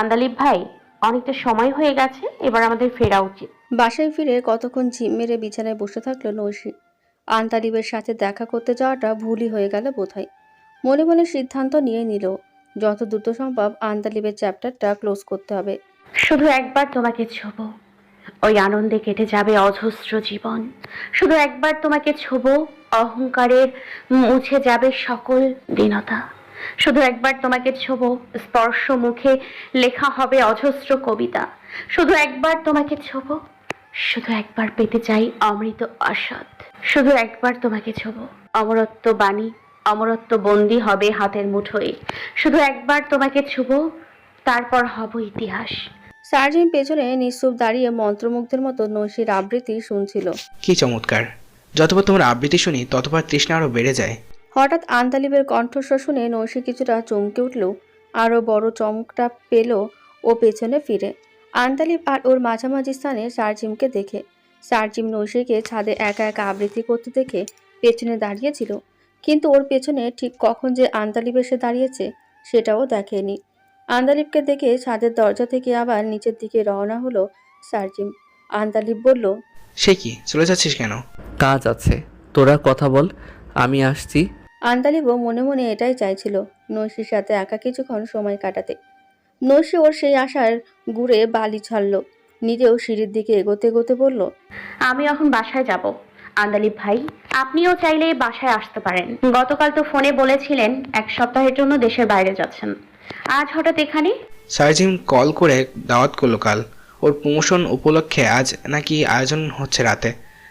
আন্দালিব ভাই অনেকটা সময় হয়ে গেছে এবার আমাদের ফেরা উচিত। বাসায় ফিরে কতক্ষণ ঝিম মেরে বিছানায় বসে থাকল নৈশী। আন্তালিবের সাথে দেখা করতে যাওয়াটা ভুলই হয়ে গেল বোধহয়। মনে মনে সিদ্ধান্ত নিয়ে নিল যত দ্রুত সম্ভব আন্তালিবের চ্যাপ্টারটা ক্লোজ করতে হবে। শুধু একবার তোমাকে ছোব ওই আনন্দে কেটে যাবে অজস্র জীবন। শুধু একবার তোমাকে ছোব অহংকারের মুছে যাবে সকল দীনতা। শুধু একবার তোমাকে ছোব স্পর্শ মুখে লেখা হবে অজস্র কবিতা। শুধু একবার তোমাকে ছোব শুধু একবার পেতে চাই অমৃত অসৎ। শুধু একবার তোমাকে ছোব অমরত্ব বাণী অমরত্ব বন্দি হবে হাতের মুঠোয়। শুধু একবার তোমাকে ছুব তারপর হব ইতিহাস। সার্জিন পেছনে নিঃসুপ দাঁড়িয়ে মন্ত্রমুগ্ধের মতো নৈশীর আবৃত্তি শুনছিল। কি চমৎকার। যতবার তোমার আবৃত্তি শুনি ততবার তৃষ্ণা আরও বেড়ে যায়। হঠাৎ আন্তালিবের কণ্ঠস্বর শুনে নৈশী কিছুটা চমকে উঠল আরও বড় চমকটা পেল ও পেছনে ফিরে। আন্তালিব আর ওর মাঝামাঝি স্থানে সারজিমকে দেখে। সারজিম নৈশীকে ছাদে একা একা আবৃত্তি করতে দেখে পেছনে দাঁড়িয়েছিল কিন্তু ওর পেছনে ঠিক কখন যে আন্তালিব এসে দাঁড়িয়েছে সেটাও দেখেনি। আন্দালিবকে দেখে ছাদের দরজা থেকে আবার নিচের দিকে রওনা হলো সার্জিম। আন্দালিব বলল সে কি? চলে যাচ্ছিস কেন? কাজ আছে। তোরা কথা বল আমি আসছি। আন্দালিবও মনে মনে এটাই চাইছিল নৈশির সাথে একা কিছুক্ষণ সময় কাটাতে। নৈশি ওর সেই আশার গুড়ে বালি ছাড়ল নিজেও সিঁড়ির দিকে এগোতে এগোতে বলল আমি এখন বাসায় যাব। আন্দালিব ভাই আপনিও চাইলে বাসায় আসতে পারেন। গতকাল তো ফোনে বলেছিলেন এক সপ্তাহের জন্য দেশের বাইরে যাচ্ছেন। আজ হঠাৎ এখানে? সার্জিম কল করে দাওয়াত করল কাল। ওর প্রমোশন উপলক্ষে আজ নাকি আয়োজন হচ্ছে রাতে।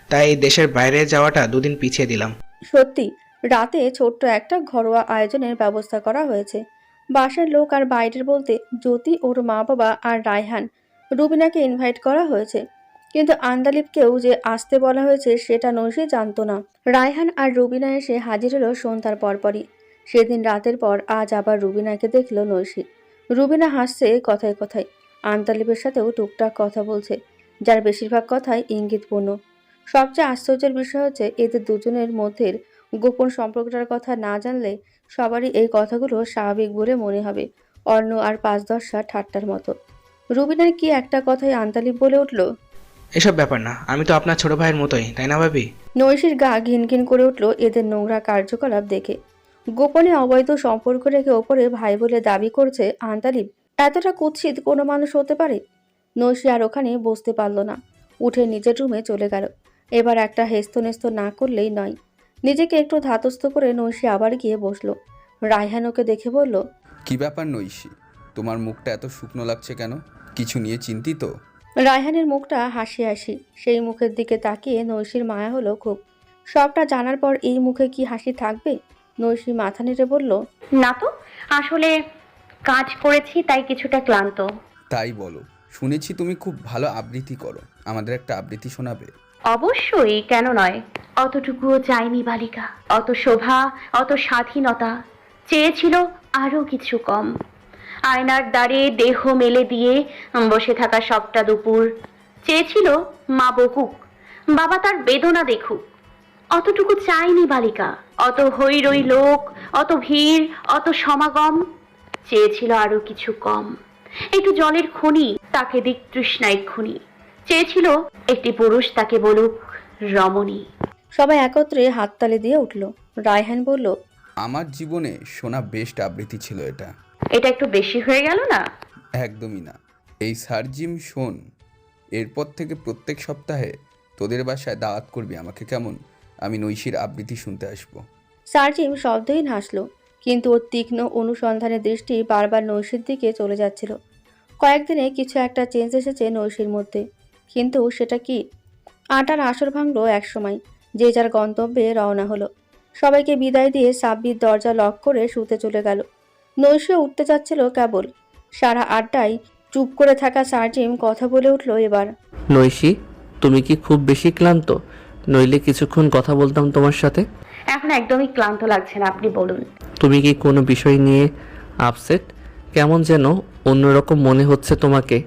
তাই দেশের বাইরে যাওয়াটা দুদিন পিছিয়ে দিলাম। সত্যি রাতে ছোট্ট একটা ঘরোয়া আয়োজনের ব্যবস্থা করা হয়েছে। বাসার লোক আর বাইরের বলতে জ্যোতি, ওর মা বাবা আর রায়হান রুবিনাকে ইনভাইট করা হয়েছে। কিন্তু আন্দালিবকেও যে আসতে বলা হয়েছে সেটা নৈশি জানতো না। রায়হান আর রুবিনা এসে হাজির হলো সন্ধ্যার পরপরই। সেদিন রাতের পর আজ আবার রুবিনাকে দেখল নৈশি। রুবিনা হাসছে কথায় কথায়। আন্তালিবের সাথেও টুকটাক কথা বলছে, যার বেশিরভাগ কথাই ইঙ্গিতপূর্ণ। সবচেয়ে আশ্চর্যের বিষয় হচ্ছে, এদের দুজনের মধ্যে গোপন সম্পর্কটার কথা না জানলে সবারই এই কথাগুলো স্বাভাবিক বলে মনে হবে অন্য আর পাঁচ দশটা ঠাট্টার মতো। রুবিনার কি একটা কথাই আন্তালিব বলে উঠল? এসব ব্যাপার না আমি তো আপনার ছোট ভাইয়ের মতোই তাই না ভাবি? নৈশীর গা ঘিনঘিন করে উঠল এদের নোংরা কার্যকলাপ দেখে। গোপনে অবৈধ সম্পর্ক রেখে ওপরে ভাই বলে দাবি করছে আন্তালিব এতটা কুৎসিত কোনো মানুষ হতে পারে? নৈশী আর ওখানে বসতে পারল না উঠে নিজের রুমে চলে গেল। এবার একটা হেস্তনেস্ত না করলেই নয়। নিজেকে একটু ধাতস্থ করে নৈশী আবার গিয়ে বসল। রায়হান ওকে দেখে বলল কি ব্যাপার নৈশি? তোমার মুখটা এত শুকনো লাগছে কেন? কিছু নিয়ে চিন্তিত? রায়হানের মুখটা হাসি হাসি সেই মুখের দিকে তাকিয়ে নৈশীর মায়া হলো খুব। সবটা জানার পর এই মুখে কি হাসি থাকবে? নৈশী মাথা নেড়ে বলল না তো আসলে কাজ করেছি তাই কিছুটা ক্লান্ত। তাই বলো শুনেছি তুমি খুব ভালো আবৃত্তি করো। আমাদের একটা আবৃত্তি শোনাবে। অবশ্যই, কেন নয়। অতটুকুও চাইনি বালিকা। অত শোভা, অত স্বাধীনতা। চেয়েছিল আরও কিছু কম। আয়নার দ্বারে দেহ মেলে দিয়ে বসে থাকা সবটা দুপুর। চেয়েছিল মা বকুক, বাবা তার বেদনা দেখুক। অতটুকু চাইনি বালিকা। অত হৈরই লোক, অত ভিড়, অত সমাগম। চেয়েছিল আরও কিছু কম। একটু জলের খনি, তাকে দিক তৃষ্ণায় খনি। চেয়েছিল একটি পুরুষ তাকে বলুক রমণী। সবাই একত্রে হাততালি দিয়ে উঠল। রায়হান বলল আমার জীবনে শোনা বেস্ট আবৃত্তি ছিল এটা। এটা একটু বেশি হয়ে গেল না? একদমই না। এই সার্জিম শোন এরপর থেকে প্রত্যেক সপ্তাহে তোদের বাসায় দাওয়াত করবি আমাকে কেমন? আমি নৈশির আবৃত্তি শুনতে আসব। সার্জিম শব্দহীন হাসলো কিন্তু ওর তীক্ষ্ণ অনুসন্ধানের দৃষ্টি বারবার নৈশীর দিকে চলে যাচ্ছিল। কয়েকদিনে কিছু একটা চেঞ্জ এসেছে নৈশীর মধ্যে। কিন্তু সেটা কি? আটার আসর ভাঙলো একসময় যে যার গন্তব্যে রওনা হলো। সবাইকে বিদায় দিয়ে সাব্বির দরজা লক করে শুতে চলে গেল। নৈশীও উঠতে চাচ্ছিল কেবল। সারা আড্ডায় চুপ করে থাকা সার্জিম কথা বলে উঠল এবার। নৈশি তুমি কি খুব বেশি ক্লান্ত? নইলে কিছুক্ষণ কথা বলতাম তোমার সাথে? এখন একদমই ক্লান্ত লাগছে না আপনি বলুন। তুমি কি কোনো বিষয় নিয়ে আপসেট কেমন যেন অন্যরকম মনে হচ্ছে তোমাকে।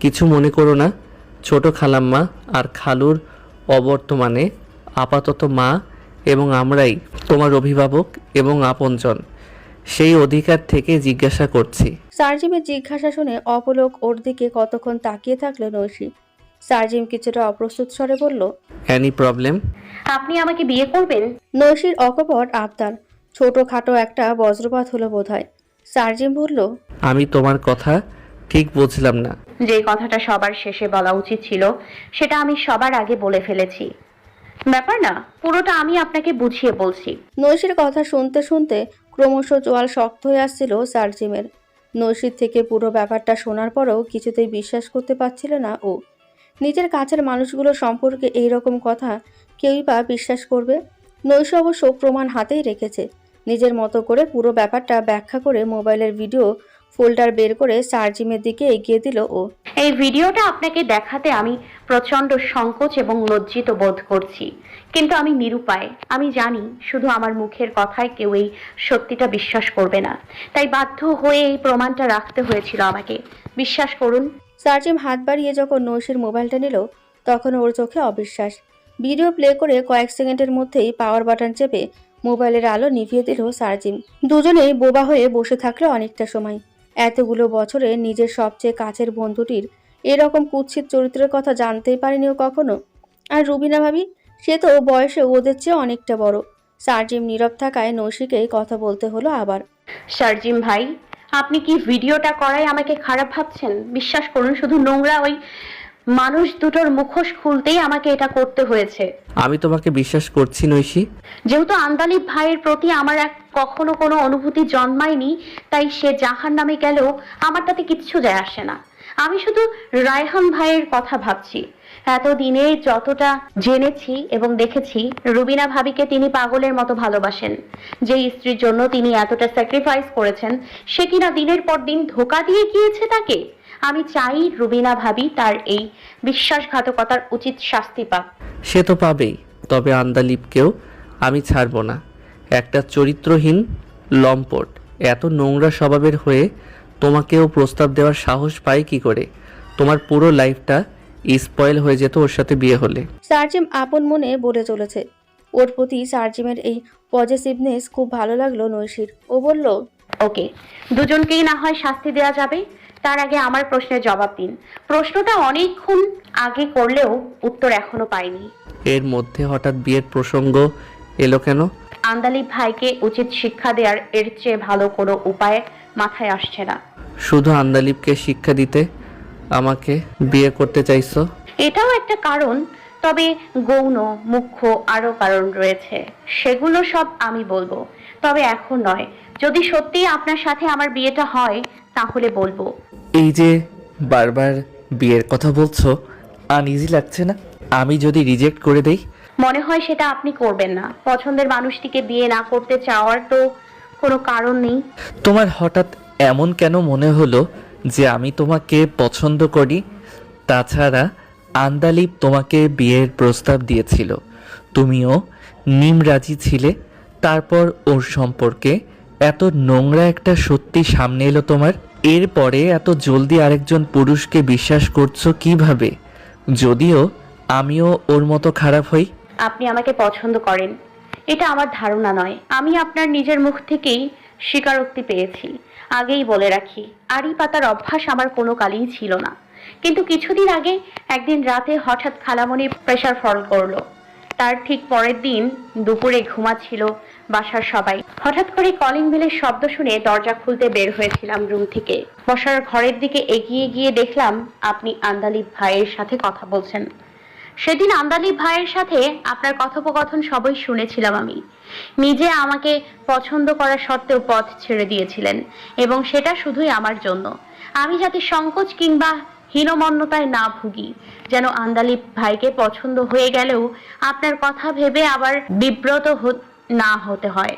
কিছু মনে করো না। ছোট খালাম্মা আর খালুর অবর্তমানে আপাতত মা এবং আমরাই তোমার অভিভাবক এবং আপনজন। সেই অধিকার থেকে জিজ্ঞাসা করছি। সার্জিমের জিজ্ঞাসা শুনে অপলোক ওর দিকে কতক্ষণ তাকিয়ে থাকল নৈশি সার্জিম কিছুটা অপ্রস্তুত স্বরে বলল অ্যানি প্রবলেম আপনি আমাকে বিয়ে করবেন? নৈশির অকপট আবদার ছোটখাটো একটা বজ্রপাত হলো বোধহয়। সার্জিম বলল আমি তোমার কথা ঠিক বুঝলাম না। যে কথাটা সবার শেষে বলা উচিত ছিল সেটা আমি সবার আগে বলে ফেলেছি। ব্যাপার না পুরোটা আমি আপনাকে বুঝিয়ে বলছি। নৈশির কথা শুনতে শুনতে ক্রমশ জোয়াল শক্ত হয়ে আসছিল সার্জিমের নৈশির থেকে পুরো ব্যাপারটা শোনার পরেও কিছুতেই বিশ্বাস করতে পারছিল না ও। নিজের কাছের মানুষগুলো সম্পর্কে এই রকম কথা কেউই বা বিশ্বাস করবে? নৈশ অবশ্য প্রমাণ হাতেই রেখেছে। নিজের মতো করে পুরো ব্যাপারটা ব্যাখ্যা করে মোবাইলের ভিডিও ফোল্ডার বের করে সার্জিমের দিকে এগিয়ে দিল ও। এই ভিডিওটা আপনাকে দেখাতে আমি প্রচণ্ড সংকোচ এবং লজ্জিত বোধ করছি। কিন্তু আমি নিরুপায়। আমি জানি শুধু আমার মুখের কথায় কেউ এই সত্যিটা বিশ্বাস করবে না। তাই বাধ্য হয়ে এই প্রমাণটা রাখতে হয়েছিল আমাকে। বিশ্বাস করুন। সার্জিম হাত বাড়িয়ে যখন নৈশির মোবাইলটা নিল তখন ওর চোখে অবিশ্বাস। ভিডিও প্লে করে কয়েক সেকেন্ডের মধ্যেই পাওয়ার বাটন চেপে মোবাইলের আলো নিভিয়ে দিল সার্জিম। দুজনেই বোবা হয়ে বসে থাকল অনেকটা সময়। এতগুলো বছরে নিজের সবচেয়ে কাছের বন্ধুটির এরকম কুৎসিত চরিত্রের কথা জানতেই পারেনি ও কখনো। আর রুবিনা ভাবি, সে তো বয়সে ওদের চেয়ে অনেকটা বড়। সার্জিম নীরব থাকায় নৈশিকেই কথা বলতে হলো আবার। সার্জিম ভাই, আপনি কি ভিডিওটা করায় আমাকে খারাপ ভাবছেন? বিশ্বাস করুন, শুধু নোংরা ওই মানুষ দুটোর মুখোশ খুলতেই আমাকে এটা করতে হয়েছে। আমি তোমাকে বিশ্বাস করছি নৈশি। যেহেতু আন্দালিব ভাইয়ের প্রতি আমার এক কখনো কোনো অনুভূতি জন্মায়নি তাই সে জাহান নামে গেলেও আমার তাতে কিচ্ছু যায় আসে না। আমি শুধু রায়হান ভাইয়ের কথা ভাবছি। এতদিনে যতটা জেনেছি এবং দেখেছি রুবিনা ভাবিকে তিনি পাগলের মতো ভালোবাসেন। যে স্ত্রীর জন্য তিনি এতটা স্যাক্রিফাইস করেছেন সে কিনা দিনের পর দিন ধোকা দিয়ে গিয়েছে তাকে? আমি চাই রুবিনা ভাবি তার এই বিশ্বাসঘাতকতার উচিত শাস্তি পাক। সে তো পাবেই তবে আন্দালিপকেও আমি ছাড়বো না। একটা চরিত্রহীন লম্পট এত নোংরা স্বভাবের হয়ে তোমাকেও প্রস্তাব দেওয়ার সাহস পায় কি করে? তোমার পুরো লাইফটা স্পয়েল হয়ে যেত ওর সাথে বিয়ে হলে। সার্জিম আপন মনে বলে চলেছে। ওর প্রতি সার্জিমের এই পজিটিভনেস খুব ভালো লাগল নৈশির। ও বলল ওকে দুজনকেই না হয় শাস্তি দেওয়া যাবে? তার আগে আমার প্রশ্নের জবাব দিন। প্রশ্নটা অনেকক্ষণ আগে করলেও উত্তর এখনও পাইনি। এর মধ্যে হঠাৎ বিয়ের প্রসঙ্গ এলো কেন? আন্দালিব ভাইকে উচিত শিক্ষা দেওয়ার এর চেয়ে ভালো কোনো উপায় মাথায় আসছে না। শুধু আন্দালিপকে শিক্ষা দিতে আমাকে বিয়ে করতে চাইছো? এটাও একটা কারণ তবে গৌণ মুখ্য আরও কারণ রয়েছে। সেগুলো সব আমি বলব। তবে এখন নয়। যদি সত্যি আপনার সাথে আমার বিয়েটা হয় তাহলে বলব। এই যে বারবার বিয়ের কথা বলছো আনইজি লাগছে না? আমি যদি রিজেক্ট করে দেই? মনে হয় সেটা আপনি করবেন না। পছন্দের মানুষটিকে বিয়ে না করতে চাওয়ার তো কোনো কারণ নেই। তোমার হঠাৎ এমন কেন মনে হলো যে আমি তোমাকে পছন্দ করি? তাছাড়া আন্দালিপ তোমাকে বিয়ের প্রস্তাব দিয়েছিল। তুমিও নিমরাজি ছিলে। তারপর ওর সম্পর্কে এত নোংরা একটা সত্যি সামনে এলো তোমার? এরপরে এত জলদি আরেকজন পুরুষকে বিশ্বাস করছ কীভাবে? যদিও আমিও ওর মতো খারাপ হই। আপনি আমাকে পছন্দ করেন। এটা আমার ধারণা নয়। আমি আপনার নিজের মুখ থেকেই স্বীকারোক্তি পেয়েছি। আগেই বলে রাখি, আড়ি পাতার অভ্যাস আমার কোনো কালেই ছিল না। কিন্তু কিছুদিন আগে একদিন রাতে হঠাৎ খালামণি প্রেশার ফল করল। তার ঠিক পরের দিন দুপুরে ঘুমাচ্ছিল বাসার সবাই। হঠাৎ করে কলিং বেলের শব্দ শুনে দরজা খুলতে বের হয়েছিলাম রুম থেকে। বসার ঘরের দিকে এগিয়ে গিয়ে দেখলাম আপনি আন্দালিব ভাইয়ের সাথে কথা বলছেন। সেদিন আন্দালিব ভাইয়ের সাথে আপনার কথোপকথন সবই শুনেছিলাম আমি। নিজে আমাকে পছন্দ করা সত্ত্বেও পথ ছেড়ে দিয়েছিলেন এবং সেটা শুধুই আমার জন্য। আমি যাতে সংকোচ কিংবা হীনমন্যতায় না ভুগি, যেন আন্দালিব ভাইকে পছন্দ হয়ে গেলেও আপনার কথা ভেবে আবার বিব্রত না হতে হয়।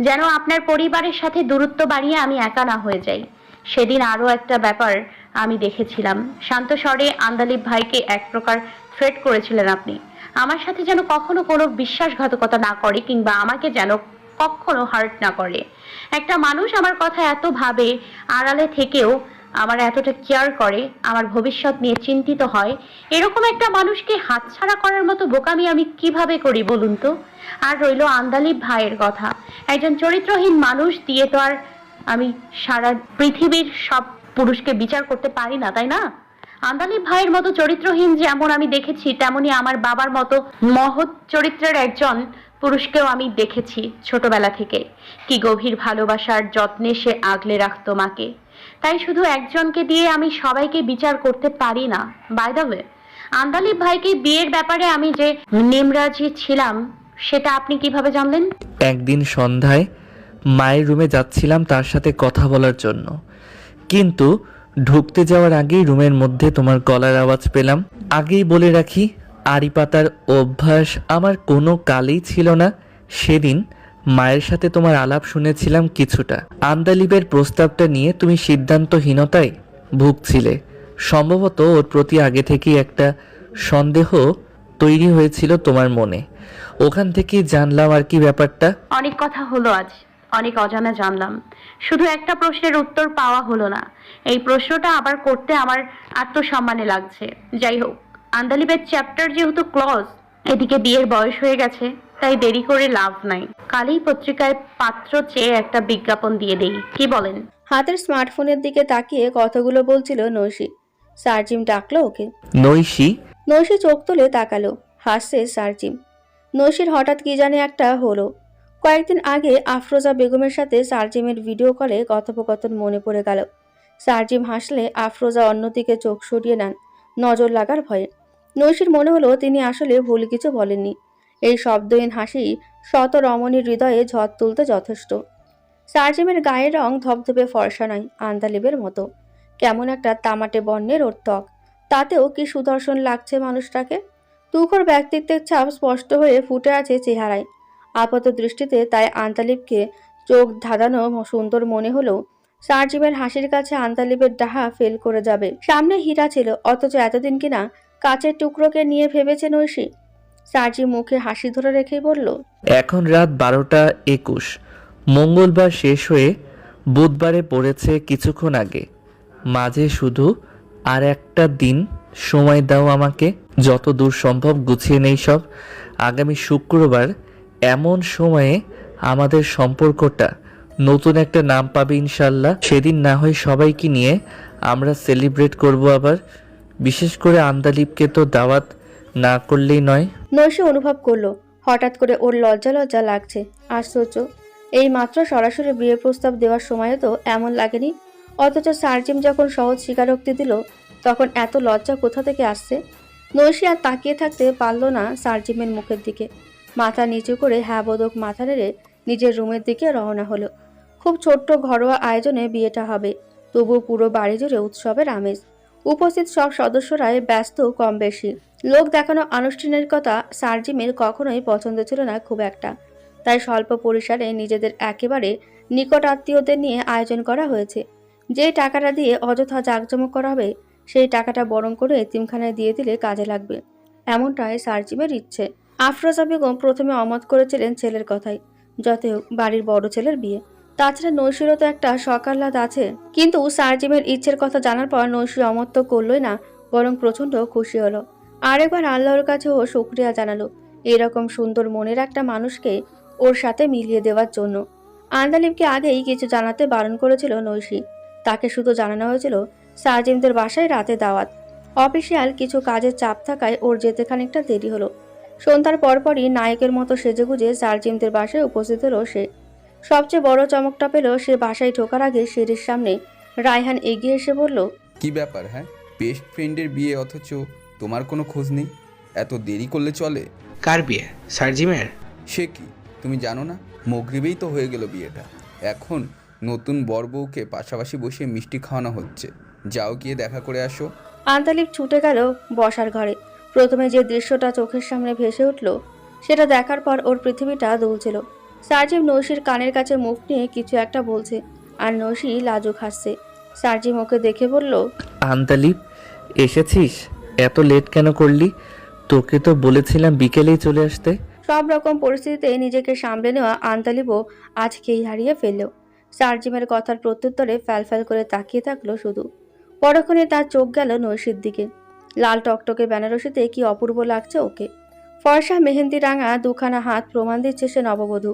যেন আপনার পরিবারের সাথে দূরত্ব বাড়িয়ে আমি একা না হয়ে যাই। সেদিন আরও একটা ব্যাপার আমি দেখেছিলাম। শান্ত স্বরে আন্দালিব ভাইকে এক প্রকার থ্রেট করেছিলেন আপনি। আমার সাথে যেন কখনো কোনো বিশ্বাসঘাতকতা না করে কিংবা আমাকে যেন কখনো হার্ট না করে। একটা মানুষ আমার কথা এত ভাবে আড়ালে থেকেও আমার এতটা কেয়ার করে, আমার ভবিষ্যৎ নিয়ে চিন্তিত হয়, এরকম একটা মানুষকে হাতছাড়া করার মতো বোকামি আমি কীভাবে করি বলুন তো? আর রইল আন্দালিব ভাইয়ের কথা। একজন চরিত্রহীন মানুষ দিয়ে তো আর আমি সারা পৃথিবীর সব পুরুষকে বিচার করতে পারি না, তাই না? আন্দালিব ভাইয়ের মতো চরিত্রহীন যেমন আমি দেখেছি, তেমনি আমার বাবার মতো মহৎ চরিত্রের একজন পুরুষকেও আমি দেখেছি ছোটবেলা থেকে। কি গভীর ভালোবাসার যত্নে সে আগলে রাখতো মাকে। তাই শুধু একজনকে দিয়ে আমি সবাইকে বিচার করতে পারি না। বাই দ্য ওয়ে আন্দালিব ভাইকে বিয়ের ব্যাপারে আমি যে নিমরাজি ছিলাম, সেটা আপনি কীভাবে জানলেন? একদিন সন্ধ্যায় মায়ের রুমে যাচ্ছিলাম তার সাথে কথা বলার জন্য। কিন্তু ঢুকতে যাওয়ার আগেই রুমের মধ্যে তোমার গলার আওয়াজ পেলাম। আগেই বলে রাখি আড়ি পাতার অভ্যাস আমার কোনো কালেই ছিল না। সেদিন মায়ের সাথে তোমার আলাপ শুনেছিলাম কিছুটা। আন্দালিবের প্রস্তাবটা নিয়ে তুমি সিদ্ধান্তহীনতায় ভুগছিলে। সম্ভবত ওর প্রতি আগে থেকেই একটা সন্দেহ তৈরি হয়েছিল তোমার মনে। ওখান থেকেই জানলাম আর কি ব্যাপারটা। অনেক কথা হলো আজ, অনেক অজানা জানলাম। শুধু একটা প্রশ্নের উত্তর পাওয়া হলো না। এই প্রশ্নটা আবার করতে আমার আত্মসম্মানে লাগছে। যাই হোক, আন্দালিবের চ্যাপ্টার যেহেতু ক্লজ এদিকে বিয়ের বয়স হয়ে গেছে। তাই দেরি করে লাভ নাই। কালই পত্রিকায় পাত্র চেয়ে একটা বিজ্ঞাপন দিয়ে দেই। কি বলেন? হাতের স্মার্টফোনের দিকে তাকিয়ে কথাগুলো বলছিল নৈশি। সার্জিম ডাকলো ওকে। নৈশি? নৈশি চোখ তুলে তাকালো। হাসছে সার্জিম। নৈশির হঠাৎ কি জানে একটা হলো। কয়েকদিন আগে আফরোজা বেগমের সাথে সার্জিমের ভিডিও কলে কথোপকথন মনে পড়ে গেল। সার্জিম হাসলে আফরোজা অন্যদিকে চোখ সরিয়ে নেন। নজর লাগার ভয়ে। নৈশির মনে হলো তিনি আসলে ভুল কিছু বলেননি। এই শব্দহীন হাসি শত রমণীর হৃদয়ে ঝড় তুলতে যথেষ্ট। সার্জিমের গায়ের রং ধবধবে ফর্সা নয়, আন্দালিবের মতো। কেমন একটা তামাটে বর্ণের ওর ত্বক তাতেও কি সুদর্শন লাগছে মানুষটাকে? তুখর ব্যক্তিত্বের ছাপ স্পষ্ট হয়ে ফুটে আছে চেহারায়। আপাত দৃষ্টিতে তাই আন্তালিবকে চোখ ধাঁধানো সুন্দর মনে হলেও সার্জিমের হাসির কাছে আন্তালিবের ডাহা ফেল করে যাবে। সামনে হীরা ছিল, অথচ এতদিন কিনা কাচের টুকরোকে নিয়ে ভেবেছেন নৈশি। সার্জি মুখে হাসি ধরে রেখেই বলল, এখন রাত বারোটা একুশ। মঙ্গলবার শেষ হয়ে বুধবারে পড়েছে কিছুক্ষণ আগে। মাঝে শুধু আর একটা দিন সময় দাও আমাকে। যত দূর সম্ভব গুছিয়ে নেই সব। আগামী শুক্রবার এমন সময়ে আমাদের সম্পর্কটা নতুন একটা নাম পাবে ইনশাল্লাহ। সেদিন না হয় সবাইকে নিয়ে আমরা সেলিব্রেট করব আবার। বিশেষ করে আন্দালিবকে তো দাওয়াত না করলেই নয়। নৈশি অনুভব করল, হঠাৎ করে ওর লজ্জা লজ্জা লাগছে। আশ্চর্য। এই মাত্র সরাসরি বিয়ের প্রস্তাব দেওয়ার সময়ও তো এমন লাগেনি। অথচ সার্জিম যখন সহজ স্বীকারোক্তি দিল, তখন এত লজ্জা কোথা থেকে আসছে? নৈশি আর তাকিয়ে থাকতে পারল না সার্জিমের মুখের দিকে। মাথা নিচু করে হ্যাঁ বোধক মাথা নেড়ে নিজের রুমের দিকে রওনা হলো। খুব ছোট্ট ঘরোয়া আয়োজনে বিয়েটা হবে। তবু পুরো বাড়ি জুড়ে উৎসবের আমেজ। উপস্থিত সব সদস্যরাই ব্যস্ত কম বেশি লোক দেখানো আনুষ্ঠানিকতা সার্জিমের কখনোই পছন্দ ছিল না খুব একটা। তাই স্বল্প পরিসরে নিজেদের একেবারে নিকট আত্মীয়দের নিয়ে আয়োজন করা হয়েছে। যে টাকাটা দিয়ে অযথা জাঁকজমক করা হবে, সেই টাকাটা বরং করে এতিমখানায় দিয়ে দিলে কাজে লাগবে, এমনটাই সার্জিমের ইচ্ছে। আফরোজা বেগম প্রথমে অমত করেছিলেন ছেলের কথাই যত বাড়ির বড় ছেলের বিয়ে। তাছাড়া নৈশিরও তো একটা সকাল্লাদ আছে। কিন্তু সারজিমের ইচ্ছের কথা জানার পর নৈশি অমত তো করলই না, বরং প্রচণ্ড খুশি হলো। আরেকবার আল্লাহর কাছে ও শুক্রিয়া জানালো, এরকম সুন্দর মনের একটা মানুষকে ওর সাথে মিলিয়ে দেওয়ার জন্য। আন্দালিবকে আগেই কিছু জানাতে বারণ করেছিল নৈশি। তাকে শুধু জানানো হয়েছিল সারজিমদের বাসায় রাতে দাওয়াত। অফিসিয়াল কিছু কাজের চাপ থাকায় ওর যেতে খানিকটা দেরি হলো। সন্ধ্যার পরপরই নায়কের মতো সেজেগুজে সারজিমদের বাসায় উপস্থিত হলো সে। সবচেয়ে বড় চমকটা পেল সে বাসায় ঢোকার আগে সিঁড়ির সামনে। রায়হান এগিয়ে এসে বলল কি ব্যাপার হ্যাঁ? বেস্ট ফ্রেন্ডের বিয়ে অথচ তোমার কোনো খোঁজ নেই? এত দেরি করলে চলে? কার বিয়ে? সার্জিমের? সে কি? তুমি জানো না? মগরিবেই তো হয়ে গেল বিয়েটা। এখন নতুন বর বউকে পাশাপাশি বসে মিষ্টি খাওয়ানো হচ্ছে। যাও গিয়ে দেখা করে আসো। আন্তালিব ছুটে গেল বসার ঘরে। প্রথমে যে দৃশ্যটা চোখের সামনে ভেসে উঠল সেটা দেখার পর ওর পৃথিবীটা দুলছিল। সার্জিম নৈশির কানের কাছে মুখ নিয়ে কিছু একটা বলছে আর নৈশি লাজুক হাসছে। সার্জিম ওকে দেখে বলল আন্তালিব এসেছিস? এত লেট কেন করলি? তোকে তো বলেছিলাম বিকেলেই চলে আসতে। সব রকম পরিস্থিতিতে নিজেকে সামলে নেওয়া আন্তালিবও আজকেই হারিয়ে ফেলল। সার্জিমের কথার প্রত্যুত্তরে ফ্যালফ্যাল করে তাকিয়ে থাকল শুধু। পরক্ষণে তার চোখ গেল নৈশির দিকে। লাল টকটকে বেনারসিতে কি অপূর্ব লাগছে ওকে। ফর্সা মেহেন্দি রাঙা দুখানা হাত প্রমাণ দিচ্ছে সে নববধূ।